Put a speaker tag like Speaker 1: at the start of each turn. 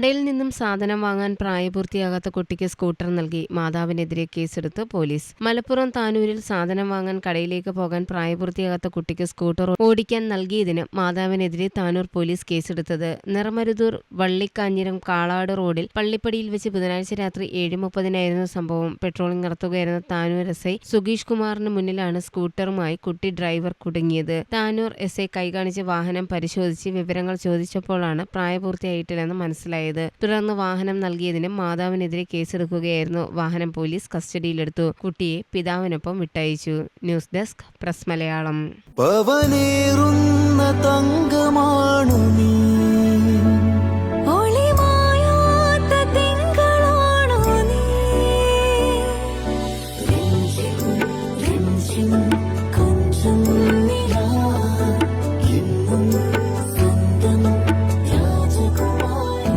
Speaker 1: കടയിൽ നിന്നും സാധനം വാങ്ങാൻ പ്രായപൂർത്തിയാകാത്ത കുട്ടിക്ക് സ്കൂട്ടർ നൽകി മാതാവിനെതിരെ കേസെടുത്ത് പോലീസ്. മലപ്പുറം താനൂരിൽ സാധനം വാങ്ങാൻ കടയിലേക്ക് പോകാൻ പ്രായപൂർത്തിയാകാത്ത കുട്ടിക്ക് സ്കൂട്ടർ ഓടിക്കാൻ നൽകിയതിന് മാതാവിനെതിരെ താനൂർ പോലീസ് കേസെടുത്തത്. നിറമരുതൂർ വള്ളിക്കാഞ്ഞിരം കാളാട് റോഡിൽ പള്ളിപ്പടിയിൽ വെച്ച് ബുധനാഴ്ച രാത്രി ഏഴ് മുപ്പതിനായിരുന്നു സംഭവം. പെട്രോളിംഗ് നടത്തുകയായിരുന്ന താനൂർ എസ് ഐ സുഗീഷ് കുമാറിന് മുന്നിലാണ് സ്കൂട്ടറുമായി കുട്ടി ഡ്രൈവർ കുടുങ്ങിയത്. താനൂർ എസ് ഐ കൈകാണിച്ച് വാഹനം പരിശോധിച്ച് വിവരങ്ങൾ ചോദിച്ചപ്പോഴാണ് പ്രായപൂർത്തിയായിട്ടില്ലെന്ന് മനസ്സിലായത്. തുടർന്ന് വാഹനം നൽകിയതിന് മാതാവിനെതിരെ കേസെടുക്കുകയായിരുന്നു. വാഹനം പോലീസ് കസ്റ്റഡിയിലെടുത്തു. കുട്ടിയെ പിതാവിനൊപ്പം വിട്ടയച്ചു.
Speaker 2: News desk press Malayalam.